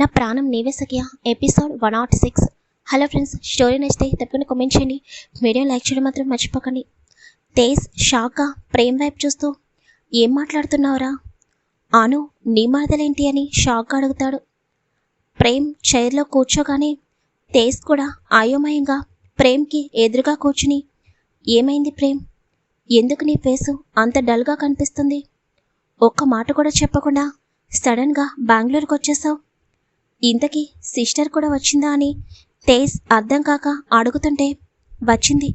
నా ప్రాణం నీవే Sakhya. Episode one nought six hello friends story నచ్చితే తప్పకుండా కామెంట్ చేయండి. వీడియో లైక్ చేయడం మాత్రం మర్చిపోకండి. తేజ్ షాక్గా ప్రేమ్ వైపు చూస్తూ ఏం మాట్లాడుతున్నావురా? ఆను నీ మరదలేంటి అని షాక్గా అడుగుతాడు. ప్రేమ్ చైర్లో కూర్చోగానే తేజ్ కూడా అయోమయంగా ప్రేమ్కి ఎదురుగా కూర్చుని ఏమైంది ప్రేమ్? ఎందుకు నీ ఫేసు అంత డల్గా కనిపిస్తుంది? ఒక్క మాట కూడా చెప్పకుండా సడన్గా బెంగళూరుకు వచ్చేసావు ఇంతకీ సిస్టర్ కూడా వచ్చిందా అని తేజ్ అర్థం కాక అడుగుతుంటే వచ్చింది.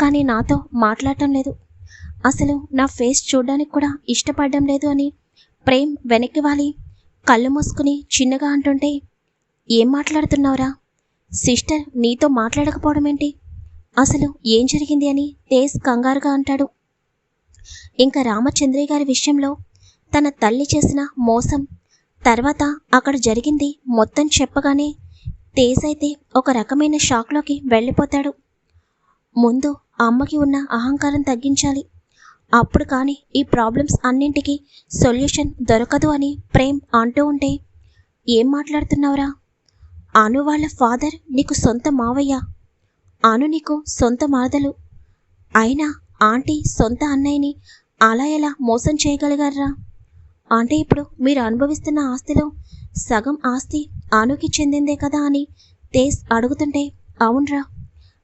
కానీ నాతో మాట్లాడటం లేదు. అసలు నా ఫేస్ చూడడానికి కూడా ఇష్టపడడం లేదు అని ప్రేమ్ వెనక్కి వాలి కళ్ళు మూసుకుని చిన్నగా అంటుంటే ఏం మాట్లాడుతున్నావురా? సిస్టర్ నీతో మాట్లాడకపోవడం ఏంటి? అసలు ఏం జరిగింది? అని తేజ్ కంగారుగా అంటాడు. ఇంకా రామచంద్రయ్య గారి విషయంలో తన తల్లి చేసిన మోసం తర్వాత అక్కడ జరిగింది మొత్తం చెప్పగానే తేజ్ అయితే ఒక రకమైన షాక్లోకి వెళ్ళిపోతాడు. ముందు అమ్మకి ఉన్న అహంకారం తగ్గించాలి. అప్పుడు కానీ ఈ ప్రాబ్లమ్స్ అన్నింటికి సొల్యూషన్ దొరకదు అని ప్రేమ్ అంటూ ఉంటే ఏం మాట్లాడుతున్నావురా? అను వాళ్ళ ఫాదర్ నీకు సొంత మావయ్య. అను నీకు సొంత మరదలు. అయినా ఆంటీ సొంత అన్నయ్యని అలా ఎలా మోసం చేయగలిగారా అంటే ఇప్పుడు మీరు అనుభవిస్తున్న ఆస్తిలో సగం ఆస్తి ఆనుకి చెందిందే కదా అని తేజ్ అడుగుతుంటే అవునరా.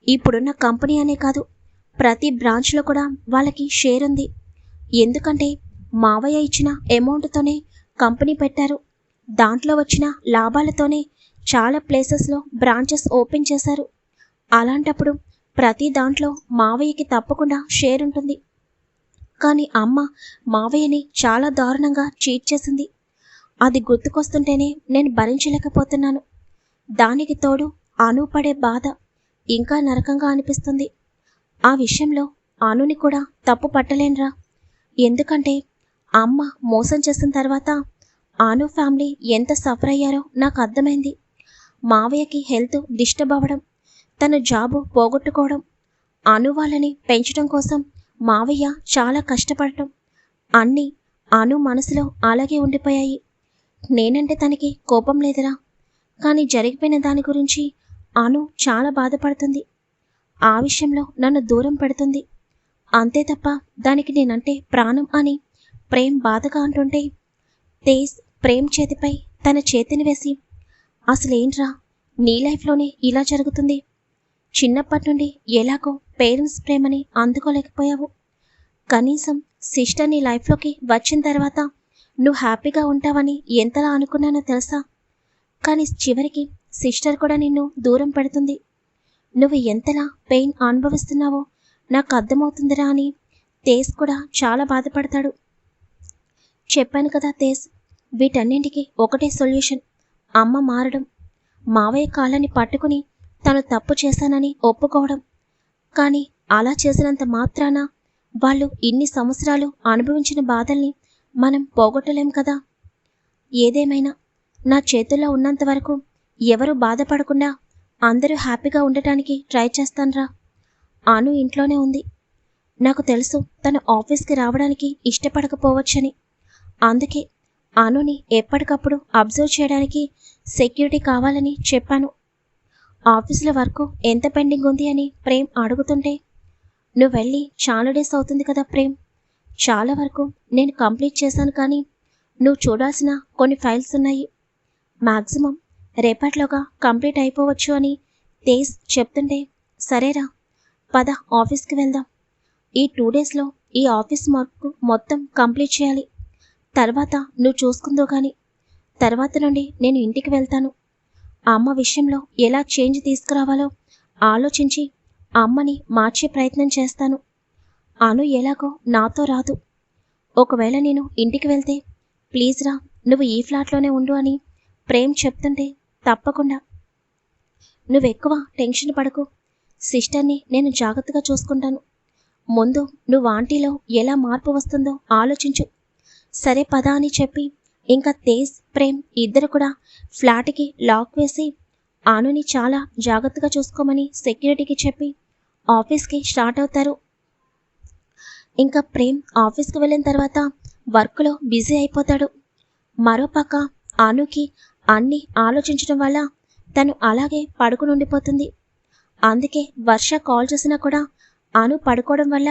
ఇప్పుడున్న కంపెనీ అనే కాదు ప్రతి బ్రాంచ్లో కూడా వాళ్ళకి షేర్ ఉంది. ఎందుకంటే మావయ్య ఇచ్చిన అమౌంట్తోనే కంపెనీ పెట్టారు. దాంట్లో వచ్చిన లాభాలతోనే చాలా ప్లేసెస్లో బ్రాంచెస్ ఓపెన్ చేశారు. అలాంటప్పుడు ప్రతి దాంట్లో మావయ్యకి తప్పకుండా షేర్ ఉంటుంది. కానీ అమ్మ మావయ్యని చాలా దారుణంగా చీట్ చేసింది. అది గుర్తుకొస్తుంటేనే నేను భరించలేకపోతున్నాను. దానికి తోడు అను పడే బాధ ఇంకా నరకంగా అనిపిస్తుంది. ఆ విషయంలో అనుని కూడా తప్పు పట్టలేనురా. ఎందుకంటే అమ్మ మోసం చేసిన తర్వాత ఆను ఫ్యామిలీ ఎంత సఫర్ అయ్యారో నాకు అర్థమైంది. మావయ్యకి హెల్త్ డిస్టర్బ్ అవ్వడం తన జాబు పోగొట్టుకోవడం అను వాళ్ళని పెంచడం కోసం మావయ్య చాలా కష్టపడటం. అన్నీ అను మనసులో అలాగే ఉండిపోయాయి. నేనంటే తనకి కోపం లేదురా. కానీ జరిగిపోయిన దాని గురించి అను చాలా బాధపడుతుంది. ఆ విషయంలో నన్ను దూరం పెడుతుంది. అంతే తప్ప దానికి నేనంటే ప్రాణం అని ప్రేమ్ బాధగా అంటుంటే తేజ్ ప్రేమ్ చేతిపై తన చేతిని వేసి అసలేంట్రా నీ లైఫ్లోనే ఇలా జరుగుతుంది? చిన్నప్పటి నుండి ఎలాగో పేరెంట్స్ ప్రేమని అందుకోలేకపోయావు. కనీసం సిస్టర్ నీ లైఫ్లోకి వచ్చిన తర్వాత నువ్వు హ్యాపీగా ఉంటావని ఎంతలా అనుకున్నానో తెలుసా? కానీ చివరికి సిస్టర్ కూడా నిన్ను దూరం పెడుతుంది. నువ్వు ఎంతలా పెయిన్ అనుభవిస్తున్నావో నాకు అర్థమవుతుందిరా అని తేజ్ కూడా చాలా బాధపడతాడు. చెప్పాను కదా తేజ్ వీటన్నింటికి ఒకటే సొల్యూషన్ అమ్మ మారడం. మావయ్య కాళ్ళని పట్టుకుని తను తప్పు చేశానని ఒప్పుకోవడం. కానీ అలా చేసినంత మాత్రాన వాళ్ళు ఇన్ని సంవత్సరాలు అనుభవించిన బాధల్ని మనం పోగొట్టలేం కదా. ఏదేమైనా నా చేతుల్లో ఉన్నంత వరకు ఎవరు బాధపడకుండా అందరూ హ్యాపీగా ఉండటానికి ట్రై చేస్తాన్రా. అను ఇంట్లోనే ఉంది. నాకు తెలుసు తను ఆఫీస్కి రావడానికి ఇష్టపడకపోవచ్చని. అందుకే అనుని ఎప్పటికప్పుడు అబ్జర్వ్ చేయడానికి సెక్యూరిటీ కావాలని చెప్పాను. ఆఫీసులో వర్క్ ఎంత పెండింగ్ ఉంది అని ప్రేమ్ అడుగుతుంటే నువ్వు వెళ్ళి చాలా డేస్ అవుతుంది కదా ప్రేమ్. చాలా వరకు నేను కంప్లీట్ చేశాను కానీ నువ్వు చూడాల్సిన కొన్ని ఫైల్స్ ఉన్నాయి. మ్యాక్సిమం రేపట్లోగా కంప్లీట్ అయిపోవచ్చు అని తేజ్ చెప్తుంటే సరేరా పద ఆఫీస్కి వెళ్దాం. ఈ టూ డేస్లో ఈ ఆఫీస్ వర్క్ మొత్తం కంప్లీట్ చేయాలి. తర్వాత నువ్వు చూసుకుందో కానీ తర్వాత నుండి నేను ఇంటికి వెళ్తాను. అమ్మ విషయంలో ఎలా చేంజ్ తీసుకురావాలో ఆలోచించి అమ్మని మార్చే ప్రయత్నం చేస్తాను. అను ఎలాగో నాతో రాదు. ఒకవేళ నేను ఇంటికి వెళ్తే ప్లీజ్ రా నువ్వు ఈ ఫ్లాట్లోనే ఉండు అని ప్రేమ్ చెప్తుంటే తప్పకుండా. నువ్వెక్కువ టెన్షన్ పడకు. సిస్టర్ని నేను జాగ్రత్తగా చూసుకుంటాను. ముందు నువ్వు ఆంటీలో ఎలా మార్పు వస్తుందో ఆలోచించు. సరే పదా అని చెప్పి ఇంకా తేజ్ ప్రేమ్ ఇద్దరు కూడా ఫ్లాట్కి లాక్ వేసి ఆనుని చాలా జాగ్రత్తగా చూసుకోమని సెక్యూరిటీకి చెప్పి ఆఫీస్కి స్టార్ట్ అవుతారు. ఇంకా ప్రేమ్ ఆఫీస్కి వెళ్ళిన తర్వాత వర్క్లో బిజీ అయిపోతాడు. మరోపక్క అనుకి అన్నీ ఆలోచించడం వల్ల తను అలాగే పడుకుని ఉండిపోతుంది. అందుకే వర్ష కాల్ చేసినా కూడా అను పడుకోవడం వల్ల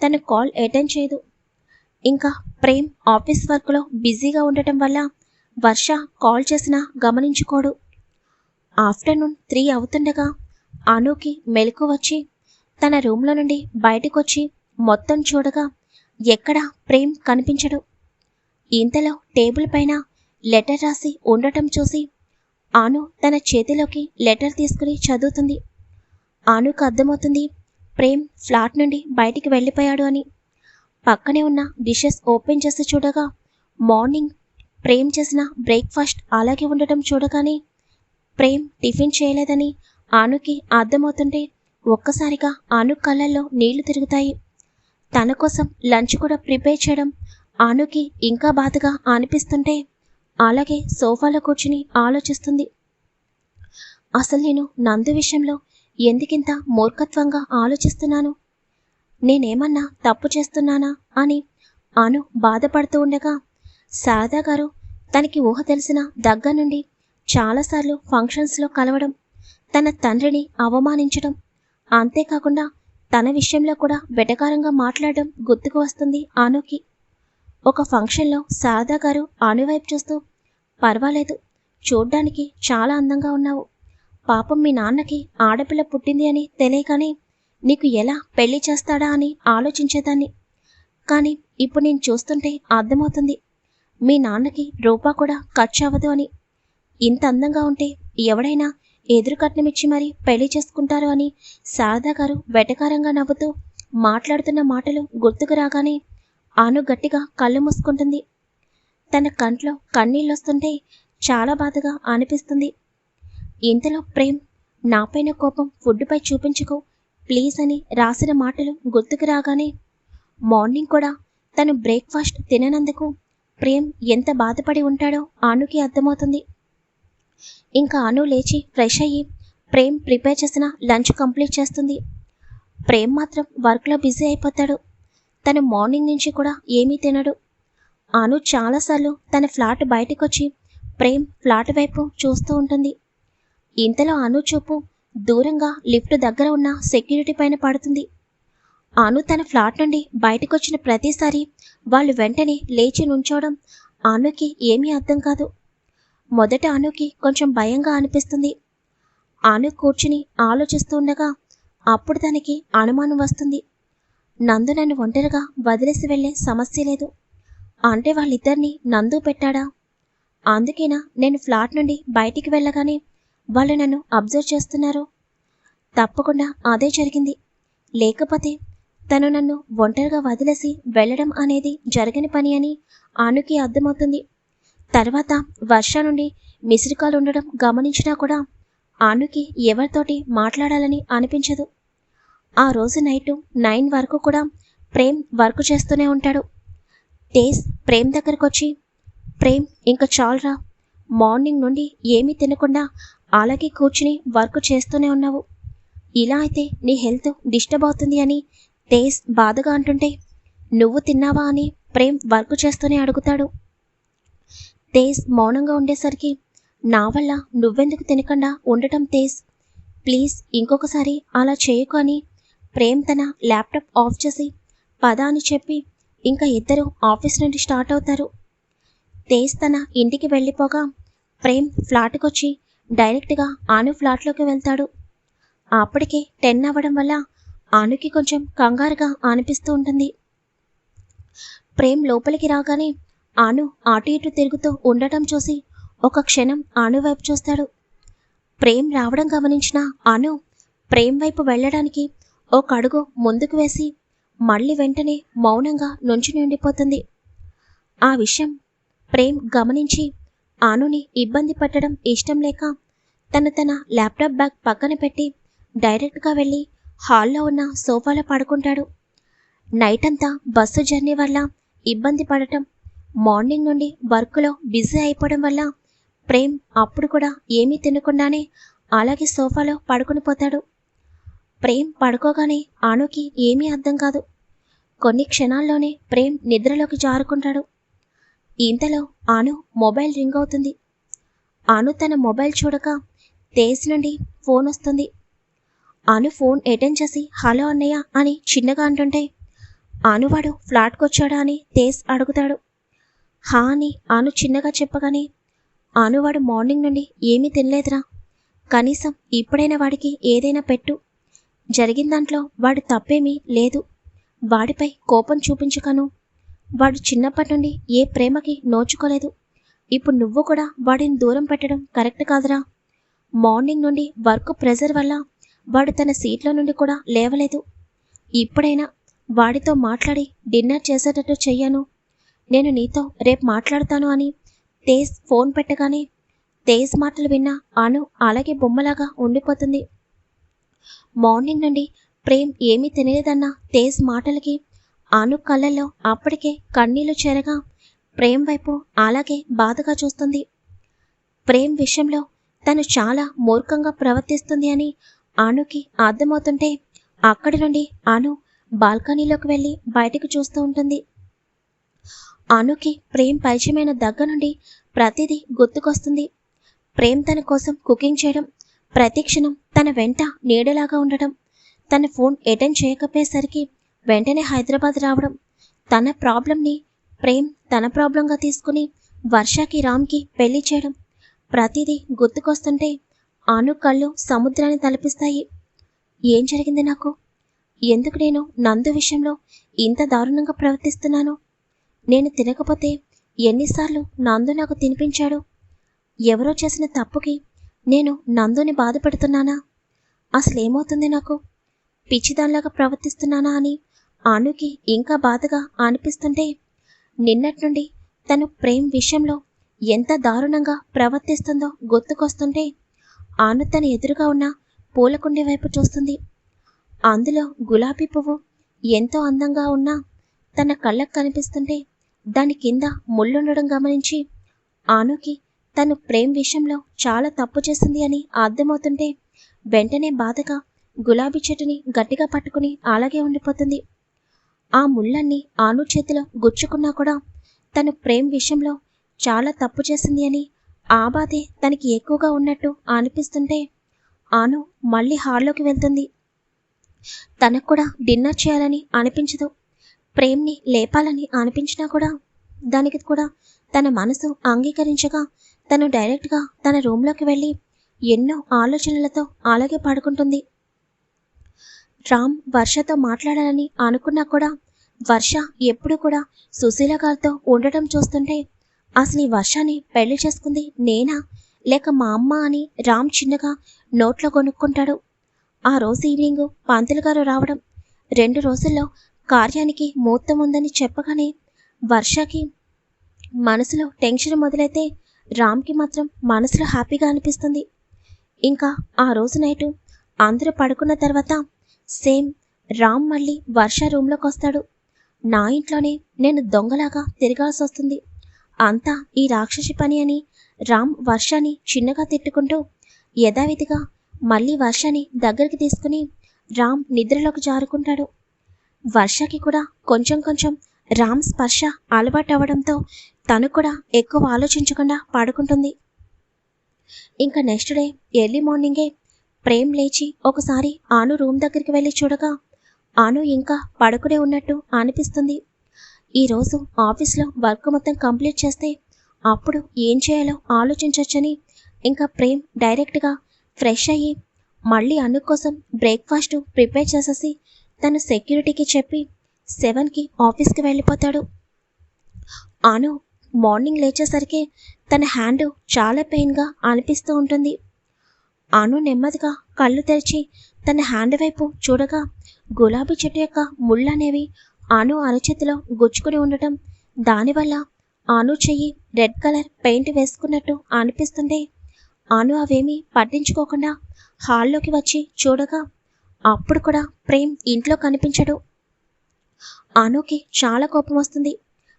తను కాల్ అటెండ్ చేయదు. ఇంకా ప్రేమ్ ఆఫీస్ వర్క్లో బిజీగా ఉండటం వల్ల వర్ష కాల్ చేసినా గమనించుకోడు. ఆఫ్టర్నూన్ త్రీ అవుతుండగా అనుకి మెలకు వచ్చి తన రూమ్లో నుండి బయటకొచ్చి మొత్తం చూడగా ఎక్కడా ప్రేమ్ కనిపించడు. ఇంతలో టేబుల్ పైన లెటర్ రాసి ఉండటం చూసి ఆను తన చేతిలోకి లెటర్ తీసుకుని చదువుతుంది. ఆనుకు అర్థమవుతుంది ప్రేమ్ ఫ్లాట్ నుండి బయటికి వెళ్ళిపోయాడు అని. పక్కనే ఉన్న డిషెస్ ఓపెన్ చేసి చూడగా మార్నింగ్ ప్రేమ్ చేసిన బ్రేక్ఫాస్ట్ అలాగే ఉండటం చూడగానే ప్రేమ్ టిఫిన్ చేయలేదని ఆనుకి అర్థమవుతుంటే ఒక్కసారిగా ఆను కళ్ళల్లో నీళ్ళు తిరుగుతాయి. తన కోసం లంచ్ కూడా ప్రిపేర్ చేయడం ఆనుకి ఇంకా బాధగా అనిపిస్తుంటే అలాగే సోఫాలో కూర్చుని ఆలోచిస్తుంది. అసలు నేను నందు విషయంలో ఎందుకింత మూర్ఖత్వంగా ఆలోచిస్తున్నాను? నేనేమన్నా తప్పు చేస్తున్నానా అని అను బాధపడుతూ ఉండగా శారదా గారు తనకి ఊహ తెలిసిన దగ్గర నుండి చాలాసార్లు ఫంక్షన్స్లో కలవడం తన తండ్రిని అవమానించడం అంతేకాకుండా తన విషయంలో కూడా వెటకారంగా మాట్లాడడం గుర్తుకు వస్తుంది ఆనుకి. ఒక ఫంక్షన్లో శారదా గారు ఆను వైపు చూస్తూ పర్వాలేదు చూడ్డానికి చాలా అందంగా ఉన్నావు. పాపం మీ నాన్నకి ఆడపిల్ల పుట్టింది అని తెలియకనే నీకు ఎలా పెళ్ళి చేస్తాడా అని ఆలోచించేదాన్ని. కానీ ఇప్పుడు నేను చూస్తుంటే అర్థమవుతుంది. మీ నాన్నకి రూపా కూడా ఖర్చు అవ్వదు అని. ఇంత అందంగా ఉంటే ఎవడైనా ఎదురు కట్నమిచ్చి మరీ పెళ్ళి చేసుకుంటారు అని శారదా గారు వెటకారంగా నవ్వుతూ మాట్లాడుతున్న మాటలు గుర్తుకు రాగానే ఆను గట్టిగా కళ్ళు మూసుకుంటుంది. తన కంట్లో కన్నీళ్ళొస్తుంటే చాలా బాధగా అనిపిస్తుంది. ఇంతలో ప్రేమ్ నాపైన కోపం ఫుడ్పై చూపించుకో ప్లీజ్ అని రాసిన మాటలు గుర్తుకు రాగానే మార్నింగ్ కూడా తను బ్రేక్ఫాస్ట్ తిననందుకు ప్రేమ్ ఎంత బాధపడి ఉంటాడో ఆనుకి అర్థమవుతుంది. ఇంకా అను లేచి ఫ్రెష్ అయ్యి ప్రేమ్ ప్రిపేర్ చేసిన లంచ్ కంప్లీట్ చేస్తుంది. ప్రేమ్ మాత్రం వర్క్లో బిజీ అయిపోతాడు. తను మార్నింగ్ నుంచి కూడా ఏమీ తినడు. అను చాలాసార్లు తన ఫ్లాట్ బయటకొచ్చి ప్రేమ్ ఫ్లాట్ వైపు చూస్తూ ఉంటుంది. ఇంతలో అను చూపు దూరంగా లిఫ్ట్ దగ్గర ఉన్న సెక్యూరిటీ పైన పడుతుంది. అను తన ఫ్లాట్ నుండి బయటకొచ్చిన ప్రతిసారి వాళ్ళు వెంటనే లేచి నుంచోవడం అనుకి ఏమీ అర్థం కాదు. మొదట అనుకి కొంచెం భయంగా అనిపిస్తుంది. అను కూర్చుని ఆలోచిస్తూ ఉండగా అప్పుడు తనకి అనుమానం వస్తుంది. నందు నన్ను ఒంటరిగా వదిలేసి వెళ్ళే సమస్య లేదు. అంటే వాళ్ళిద్దరిని నందు పెట్టాడా? అందుకేనా నేను ఫ్లాట్ నుండి బయటికి వెళ్ళగానే వాళ్ళు నన్ను అబ్జర్వ్ చేస్తున్నారు. తప్పకుండా అదే జరిగింది. లేకపోతే తను నన్ను ఒంటరిగా వదిలేసి వెళ్ళడం అనేది జరగని పని అని ఆనుకి అర్థమవుతుంది. తర్వాత వర్ష నుండి మిసిరికాలు ఉండడం గమనించినా కూడా ఆనుకి ఎవరితోటి మాట్లాడాలని అనిపించదు. ఆ రోజు నైట్ నైన్ వరకు కూడా ప్రేమ్ వర్క్ చేస్తూనే ఉంటాడు. తేజ్ ప్రేమ్ దగ్గరకు వచ్చి ప్రేమ్ ఇంకా చాలరా. మార్నింగ్ నుండి ఏమీ తినకుండా అలాగే కూర్చుని వర్క్ చేస్తూనే ఉన్నావు. ఇలా అయితే నీ హెల్త్ డిస్టర్బ్ అవుతుంది అని తేజ్ బాధగా అంటుంటే నువ్వు తిన్నావా? అని ప్రేమ్ వర్క్ చేస్తూనే అడుగుతాడు. తేజ్ మౌనంగా ఉండేసరికి నా వల్ల నువ్వెందుకు తినకుండా ఉండటం తేజ్? ప్లీజ్ ఇంకొకసారి అలా చేయకు అని ప్రేమ్ తన ల్యాప్టాప్ ఆఫ్ చేసి పద అని చెప్పి ఇంకా ఇద్దరు ఆఫీస్ నుండి స్టార్ట్ అవుతారు. తేజ్ తన ఇంటికి వెళ్ళిపోగా ప్రేమ్ ఫ్లాట్కొచ్చి డైరెక్ట్గా ఆను ఫ్లాట్లోకి వెళ్తాడు. అప్పటికే టెన్ అవ్వడం వల్ల ఆనుకి కొంచెం కంగారుగా అనిపిస్తూ ఉంటుంది. ప్రేమ్ లోపలికి రాగానే ఆను అటు ఇటు తిరుగుతూ ఉండటం చూసి ఒక క్షణం ఆను వైపు చూస్తాడు. ప్రేమ్ రావడం గమనించిన ఆను ప్రేమ్ వైపు వెళ్ళడానికి ఒక అడుగు ముందుకు వేసి మళ్ళీ వెంటనే మౌనంగా నుంచుని ఉండిపోతుంది. ఆ విషయం ప్రేమ్ గమనించి ఆనుని ఇబ్బంది పట్టడం ఇష్టం లేక తను తన ల్యాప్టాప్ బ్యాగ్ పక్కన పెట్టి డైరెక్ట్గా వెళ్ళి హాల్లో ఉన్న సోఫాలో పడుకుంటాడు. నైట్ అంతా బస్సు జర్నీ వల్ల ఇబ్బంది పడటం మార్నింగ్ నుండి వర్క్లో బిజీ అయిపోవడం వల్ల ప్రేమ్ అప్పుడు కూడా ఏమీ తినకుండానే అలాగే సోఫాలో పడుకుని పోతాడు. ప్రేమ్ పడుకోగానే ఆనుకి ఏమీ అర్థం కాదు. కొన్ని క్షణాల్లోనే ప్రేమ్ నిద్రలోకి జారుకుంటాడు. ఇంతలో ఆను మొబైల్ రింగ్ అవుతుంది. ఆను తన మొబైల్ చూడక తేజ్ నుండి ఫోన్ వస్తుంది. ఆను ఫోన్ అటెండ్ చేసి హలో అన్నయ్య అని చిన్నగా అంటుంటే ఆనువాడు ఫ్లాట్కి వచ్చాడా అని తేజ్ అడుగుతాడు. హా అని ఆను చిన్నగా చెప్పగానే ఆనువాడు మార్నింగ్ నుండి ఏమీ తినలేదురా. కనీసం ఇప్పుడైనా వాడికి ఏదైనా పెట్టు. జరిగిన దాంట్లో వాడు తప్పేమీ లేదు. వాడిపై కోపం చూపించుకను. వాడు చిన్నప్పటి నుండి ఏ ప్రేమకి నోచుకోలేదు. ఇప్పుడు నువ్వు కూడా వాడిని దూరం పెట్టడం కరెక్ట్ కాదురా. మార్నింగ్ నుండి వర్క్ ప్రెజర్ వల్ల వాడు తన సీట్లో నుండి కూడా లేవలేదు. ఇప్పుడైనా వాడితో మాట్లాడి డిన్నర్ చేసేటట్టు చెయ్యాను. నేను నీతో రేపు మాట్లాడతాను అని తేజ్ ఫోన్ పెట్టగానే తేజ్ మాటలు విన్నా అను అలాగే బొమ్మలాగా ఉండిపోతుంది. మార్నింగ్ నుండి ప్రేమ్ ఏమీ తినలేదన్న తేజ్ మాటలకి ఆలు కళ్ళల్లో అప్పటికే కన్నీళ్ళు చేరగా ప్రేమ్ వైపు అలాగే బాధగా చూస్తుంది. ప్రేమ్ విషయంలో తను చాలా మూర్ఖంగా ప్రవర్తిస్తుంది అని అనుకి అర్థమవుతుంటే అక్కడి నుండి అను బాల్కనీలోకి వెళ్ళి బయటకు చూస్తూ ఉంటుంది. అనుకి ప్రేమ్ పరిచయమైన దగ్గర నుండి ప్రతిదీ గుర్తుకొస్తుంది. ప్రేమ్ తన కోసం కుకింగ్ చేయడం ప్రతి క్షణం తన వెంట నీడలాగా ఉండడం తన ఫోన్ అటెండ్ చేయకపోయేసరికి వెంటనే హైదరాబాద్ రావడం తన ప్రాబ్లంని ప్రేమ్ తన ప్రాబ్లంగా తీసుకుని వర్షకి రామ్కి పెళ్ళి చేయడం. ప్రతిదీ గుర్తుకొస్తుంటే అను కళ్ళు సముద్రాన్ని తలపిస్తాయి. ఏం జరిగింది నాకు? ఎందుకు నేను నందు విషయంలో ఇంత దారుణంగా ప్రవర్తిస్తున్నాను? నేను తినకపోతే ఎన్నిసార్లు నందు నాకు తినిపించాడు? ఎవరో చేసిన తప్పుకి నేను నందుని బాధపడుతున్నానా? అసలేమవుతుంది నాకు? పిచ్చిదానిలాగా ప్రవర్తిస్తున్నానా అని ఆనుకి ఇంకా బాధగా అనిపిస్తుంటే నిన్నటి నుండి తను ప్రేమ్ విషయంలో ఎంత దారుణంగా ప్రవర్తిస్తుందో గుర్తుకొస్తుంటే ఆను తన ఎదురుగా ఉన్న పూలకుండి వైపు చూస్తుంది. అందులో గులాబీ పువ్వు ఎంతో అందంగా ఉన్నా తన కళ్ళకు కనిపిస్తుంటే దాని కింద ముళ్ళుండడం గమనించి ఆనుకి తను ప్రేమ్ విషయంలో చాలా తప్పు చేసింది అని అర్థమవుతుంటే వెంటనే బాధగా గులాబీ చెట్టుని గట్టిగా పట్టుకుని అలాగే ఉండిపోతుంది. ఆ ముళ్ళన్నీ ఆను చేతిలో గుచ్చుకున్నా కూడా తను ప్రేమ్ విషయంలో చాలా తప్పు చేసింది అని ఆ బాధే తనకి ఎక్కువగా ఉన్నట్టు అనిపిస్తుంటే ఆను మళ్ళీ హాల్లోకి వెళ్తుంది. తనకు కూడా డిన్నర్ చేయాలని అనిపించదు. ప్రేమ్ని లేపాలని అనిపించినా కూడా దానికి కూడా తన మనసు అంగీకరించగా తను డైరెక్ట్గా తన రూమ్లోకి వెళ్ళి ఎన్నో ఆలోచనలతో అలాగే పడుకుంటుంది. రామ్ వర్షతో మాట్లాడాలని అనుకున్నా కూడా వర్ష ఎప్పుడు కూడా సుశీల గారితో ఉండటం చూస్తుంటే అసలు ఈ వర్షాన్ని పెళ్ళి చేసుకుంది నేనా? లేక మా అమ్మ అని రామ్ చిన్నగా నోట్లో కొనుక్కుంటాడు. ఆ రోజు ఈవినింగ్ పంతులు గారు రావడం. రెండు రోజుల్లో కార్యానికి ముహూర్తం ఉందని చెప్పగానే వర్షకి మనసులో టెన్షన్ మొదలైతే రామ్కి మాత్రం మనసులో హ్యాపీగా అనిపిస్తుంది. ఇంకా ఆ రోజు నైటు అందరూ పడుకున్న తర్వాత సేమ్ రామ్ మళ్ళీ వర్ష రూమ్లోకి వస్తాడు. నా ఇంట్లోనే నేను దొంగలాగా తిరగాల్సి వస్తుంది. అంతా ఈ రాక్షసి పని అని రామ్ వర్షాన్ని చిన్నగా తిట్టుకుంటూ యథావిధిగా మళ్ళీ వర్షాన్ని దగ్గరికి తీసుకుని రామ్ నిద్రలోకి జారుకుంటాడు. వర్షకి కూడా కొంచెం కొంచెం రామ్ స్పర్శ అలవాటు అవ్వడంతో తను కూడా ఎక్కువ ఆలోచించకుండా పడుకుంటుంది. ఇంకా నెక్స్ట్ డే ఎర్లీ మార్నింగే ప్రేమ్ లేచి ఒకసారి ఆను రూమ్ దగ్గరికి వెళ్ళి చూడగా ఆను ఇంకా పడుకునే ఉన్నట్టు అనిపిస్తుంది. ఈరోజు ఆఫీస్లో వర్క్ మొత్తం కంప్లీట్ చేస్తే అప్పుడు ఏం చేయాలో ఆలోచించవచ్చని ఇంకా ప్రేమ్ డైరెక్ట్గా ఫ్రెష్ అయ్యి మళ్ళీ అను కోసం బ్రేక్ఫాస్ట్ ప్రిపేర్ చేసేసి తను సెక్యూరిటీకి చెప్పి సెవెన్కి ఆఫీస్కి వెళ్ళిపోతాడు. అను మార్నింగ్ లేచేసరికి తన హ్యాండ్ చాలా పెయిన్గా అనిపిస్తూ ఉంటుంది. అను నెమ్మదిగా కళ్ళు తెరిచి తన హ్యాండ్ వైపు చూడగా గులాబీ చెట్టు యొక్క ముళ్ళు అనేవి అను అరచేతిలో గుచ్చుకుని ఉండటం. దానివల్ల అను చెయ్యి రెడ్ కలర్ పెయింట్ వేసుకున్నట్టు అనిపిస్తుంటే అను అవేమీ పట్టించుకోకుండా హాల్లోకి వచ్చి చూడగా అప్పుడు కూడా ప్రేమ్ ఇంట్లో కనిపించడు. అనుకి చాలా కోపం వస్తుంది.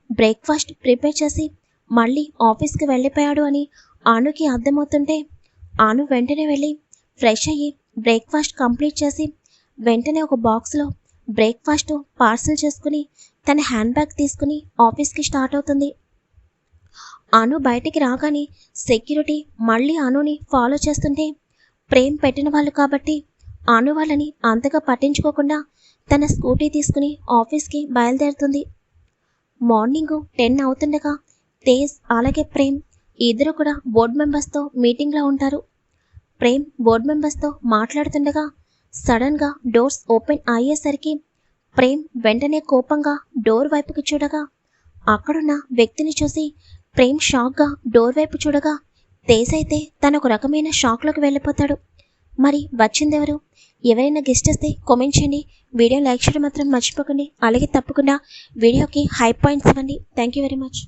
బ్రేక్ఫాస్ట్ ప్రిపేర్ చేసి మళ్ళీ ఆఫీస్కి వెళ్ళిపోయాడు అని అనుకి అర్థమవుతుంటే ఆను వెంటనే వెళ్ళి ఫ్రెష్ అయ్యి బ్రేక్ఫాస్ట్ కంప్లీట్ చేసి వెంటనే ఒక బాక్స్లో బ్రేక్ఫాస్ట్ పార్సల్ చేసుకుని తన హ్యాండ్ బ్యాగ్ తీసుకుని ఆఫీస్కి స్టార్ట్ అవుతుంది. అను బయటికి రాగానే సెక్యూరిటీ మళ్ళీ అనుని ఫాలో చేస్తుంటే ప్రేమ్ పెట్టిన వాళ్ళు కాబట్టి అను వాళ్ళని అంతగా పట్టించుకోకుండా తన స్కూటీ తీసుకుని ఆఫీస్కి బయలుదేరుతుంది. మార్నింగ్ టెన్ అవుతుండగా తేజ్ అలాగే ప్రేమ్ ఇద్దరు కూడా బోర్డు మెంబర్స్తో మీటింగ్లో ఉంటారు. ప్రేమ్ బోర్డు మెంబర్స్తో మాట్లాడుతుండగా సడన్గా డోర్స్ ఓపెన్ అయ్యేసరికి ప్రేమ్ వెంటనే కోపంగా డోర్ వైపుకి చూడగా అక్కడున్న వ్యక్తిని చూసి ప్రేమ్ షాక్గా డోర్ వైపు చూడగా తేజ్ అయితే తన ఒక రకమైన షాక్లోకి వెళ్ళిపోతాడు. మరి వచ్చిందెవరు? ఎవరైనా గెస్ట్ వస్తే కామెంట్ చేయండి. వీడియో లైక్ చేయడం మాత్రం మర్చిపోకండి. అలాగే తప్పకుండా వీడియోకి హై పాయింట్స్ ఇవ్వండి. Thank you very much.